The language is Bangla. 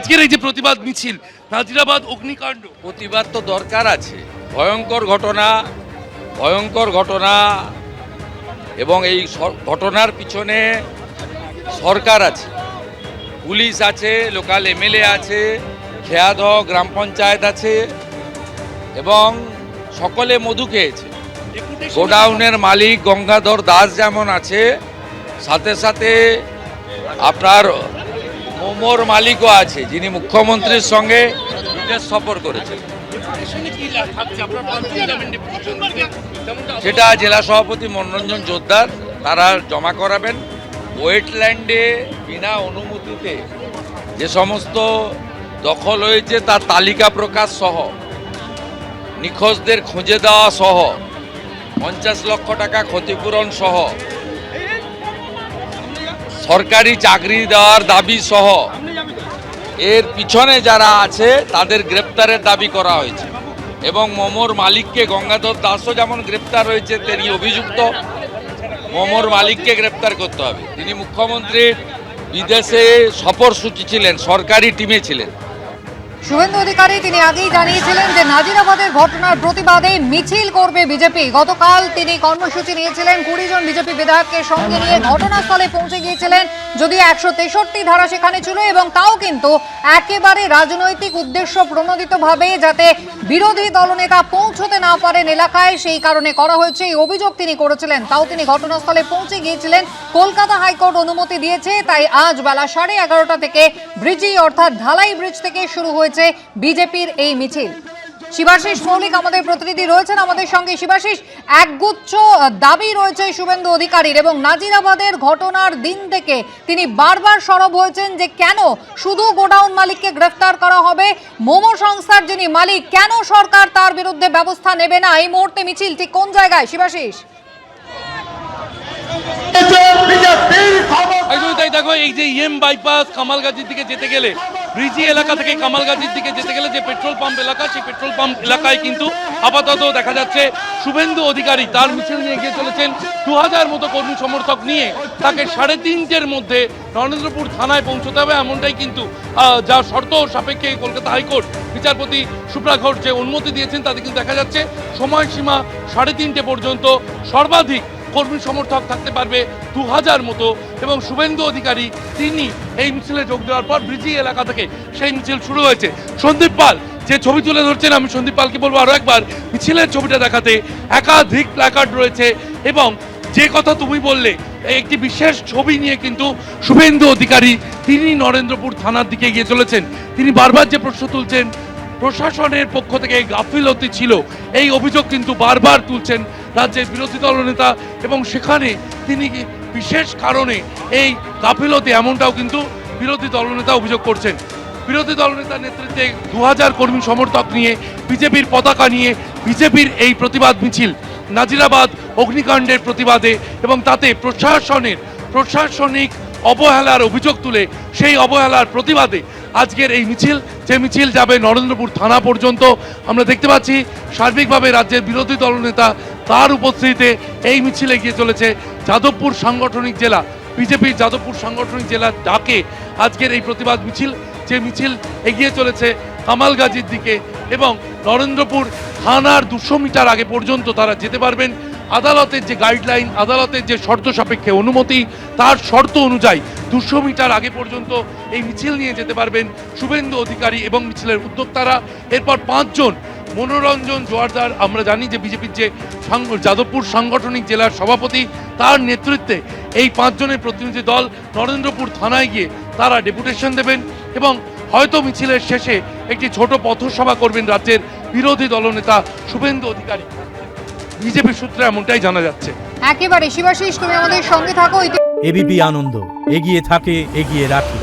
আজকের এই যে প্রতিবাদ মিছিল নাজিরাবাদ অগ্নিকাণ্ড। প্রতিবাদ তো দরকার আছে। ভয়ঙ্কর ঘটনা ভয়ঙ্কর ঘটনা এবং এই ঘটনার পিছনে সরকার আছে। পুলিশ আছে লোকাল এমএলএ আছে খেয়াদহ গ্রাম পঞ্চায়েত আছে এবং সকলে মধু খেয়েছে। গোডাউনের মালিক গঙ্গাধর দাস যেমন আছে সাথে সাথে আপনার মোমোর মালিকও আছে, যিনি মুখ্যমন্ত্রীর সঙ্গে সফর করেছেন। সেটা জেলা সভাপতি মনোরঞ্জন জোরদার, তারা জমা করাবেন। ওয়েটল্যান্ডে বিনা অনুমতিতে যে সমস্ত দখল হয়েছে, তার তালিকা প্রকাশ সহ, নিখোঁজদের খুঁজে দেওয়া সহ, পঞ্চাশ লক্ষ টাকা ক্ষতিপূরণ সহ সরকারি চাকরি দেওয়ার দাবি সহ। এর পিছনে যারা আছে, তাদের গ্রেপ্তারের দাবি করা হয়েছে। এবং মোমোর মালিককে গঙ্গাধর দাসও যেমন গ্রেপ্তার হয়েছে তিনি অভিযুক্ত মোমোর মালিককে গ্রেপ্তার করতে হবে। তিনি মুখ্যমন্ত্রীর বিদেশে সফর সূচি ছিলেন, সরকারি টিমে ছিলেন। শুভেন্দু অধিকারী, তিনি আগেই জানিয়েছিলেন যে নাজিরাবাদের ঘটনার প্রতিবাদে মিছিল করবে বিজেপি। গতকাল তিনি কর্মসূচি নিয়েছিলেন, কুড়ি জন বিজেপি বিধায়ককে সঙ্গে নিয়ে ঘটনাস্থলে পৌঁছে গিয়েছিলেন। যদিও একশো তেষট্টি ধারা সেখানে ছিল এবং তাও কিন্তু একেবারে রাজনৈতিক উদ্দেশ্য প্রণোদিতভাবে যাতে বিরোধী দলনেতা পৌঁছতে না পারেন এলাকায়, সেই কারণে করা হয়েছে। এই অভিযোগ তিনি করেছিলেন, তাও তিনি ঘটনাস্থলে পৌঁছে গিয়েছিলেন। কলকাতা হাইকোর্ট অনুমতি দিয়েছে, তাই আজ বেলা সাড়ে এগারোটা থেকে ব্রিজই, অর্থাৎ ঢালাই ব্রিজ থেকে শুরু হয়েছে বিজেপির এই মিছিল। শিবাশিস মৌলিক আমাদের প্রতিনিধি রয়েছেন আমাদের সঙ্গে। শিবাশিস, একগুচ্ছ দাবি রয়েছে শুভেন্দু অধিকারীর এবং নাজিরাবাদের ঘটনার দিন থেকে তিনি বারবার সরব হয়েছেন যে কেন শুধু গোডাউন মালিককে গ্রেফতার করা হবে, মোমো সংস্থার যিনি মালিক, কেন সরকার তার বিরুদ্ধে ব্যবস্থা নেবে না? এই মুহূর্তে মিছিল ঠিক কোন জায়গায়? শিবাশিস। দেখো, এই যে ইএম বাইপাস কামালগাজির দিকে যেতে গেলে ব্রিজি এলাকা থেকে কামালগাজির দিকে যেতে গেলে যে পেট্রোল পাম্প এলাকা, সেই পেট্রোল পাম্প এলাকায় কিন্তু আপাতত দেখা যাচ্ছে শুভেন্দু অধিকারী তার মিছিল নিয়ে এগিয়ে চলেছেন। দু হাজার মতো কর্মী সমর্থক নিয়ে তাকে সাড়ে তিনটের মধ্যে নরেন্দ্রপুর থানায় পৌঁছতে হবে। এমনটাই কিন্তু যা শর্ত সাপেক্ষে কলকাতা হাইকোর্ট বিচারপতি সুপ্রা ঘোষ যে অনুমতি দিয়েছেন, তাতে কিন্তু দেখা যাচ্ছে সময়সীমা সাড়ে তিনটে পর্যন্ত। সর্বাধিক কর্মী সমর্থক থাকতে পারবে দু হাজার মতো। এবং শুভেন্দু অধিকারী, তিনি এই মিছিলে যোগ দেওয়ার পর ব্রিজি এলাকা থেকে সেই মিছিল শুরু হয়েছে। সন্দীপ পাল, যে ছবি তুলে ধরছেন, আমি সন্দীপ পালকে বলব আরও একবার, মিছিলের ছবিটা দেখাতে একাধিক প্ল্যাকার্ড রয়েছে এবং যে কথা তুমি বললে, একটি বিশেষ ছবি নিয়ে কিন্তু শুভেন্দু অধিকারী, তিনি নরেন্দ্রপুর থানার দিকে গিয়ে চলেছেন। তিনি বারবার যে প্রশ্ন তুলছেন, প্রশাসনের পক্ষ থেকে গাফিলতি ছিল, এই অভিযোগ কিন্তু বারবার তুলছেন রাজ্যের বিরোধী দলনেতা এবং সেখানে তিনি বিশেষ কারণে এই গাফিলতি এমনটাও কিন্তু বিরোধী দলনেতা অভিযোগ করছেন। বিরোধী দলনেতার নেতৃত্বে দু হাজার কর্মী সমর্থক নিয়ে বিজেপির পতাকা নিয়ে বিজেপির এই প্রতিবাদ মিছিল, নাজিরাবাদ অগ্নিকাণ্ডের প্রতিবাদে এবং তাতে প্রশাসনের প্রশাসনিক অবহেলার অভিযোগ তুলে সেই অবহেলার প্রতিবাদে আজকের এই মিছিল, যে মিছিল যাবে নরেন্দ্রপুর থানা পর্যন্ত, আমরা দেখতে পাচ্ছি সার্বিকভাবে রাজ্যের বিরোধী দলনেতা তার উপস্থিতিতে এই মিছিলে গিয়ে চলেছে যাদবপুর সাংগঠনিক জেলা, বিজেপির যাদবপুর সাংগঠনিক জেলার ডাকে আজকের এই প্রতিবাদ মিছিল, যে মিছিল এগিয়ে চলেছে কামালগাজির দিকে এবং নরেন্দ্রপুর থানার দুশো মিটার আগে পর্যন্ত তারা যেতে পারবেন। আদালতের যে গাইডলাইন আদালতের যে শর্ত সাপেক্ষে অনুমতি, তার শর্ত অনুযায়ী দুশো মিটার আগে পর্যন্ত এই মিছিল নিয়ে যেতে পারবেন শুভেন্দু অধিকারী এবং মিছিলের উদ্যোক্তারা। এরপর পাঁচজন, মনোরঞ্জন জোয়ারদার, আমরা জানি যে বিজেপির যে যাদবপুর সাংগঠনিক জেলার সভাপতি, তার নেতৃত্বে এই পাঁচজনের প্রতিনিধি দল নরেন্দ্রপুর থানায় গিয়ে তারা ডেপুটেশন দেবেন এবং হয়তো মিছিলের শেষে একটি ছোট পথসভা করবেন রাজ্যের বিরোধী দলনেতা শুভেন্দু অধিকারী। বিজেপি সূত্রে এমনটাই জানা যাচ্ছে একেবারে শিবাশিস তুমি আমাদের সঙ্গে থাকো এবিপি আনন্দ এগিয়ে থাকে এগিয়ে রাখে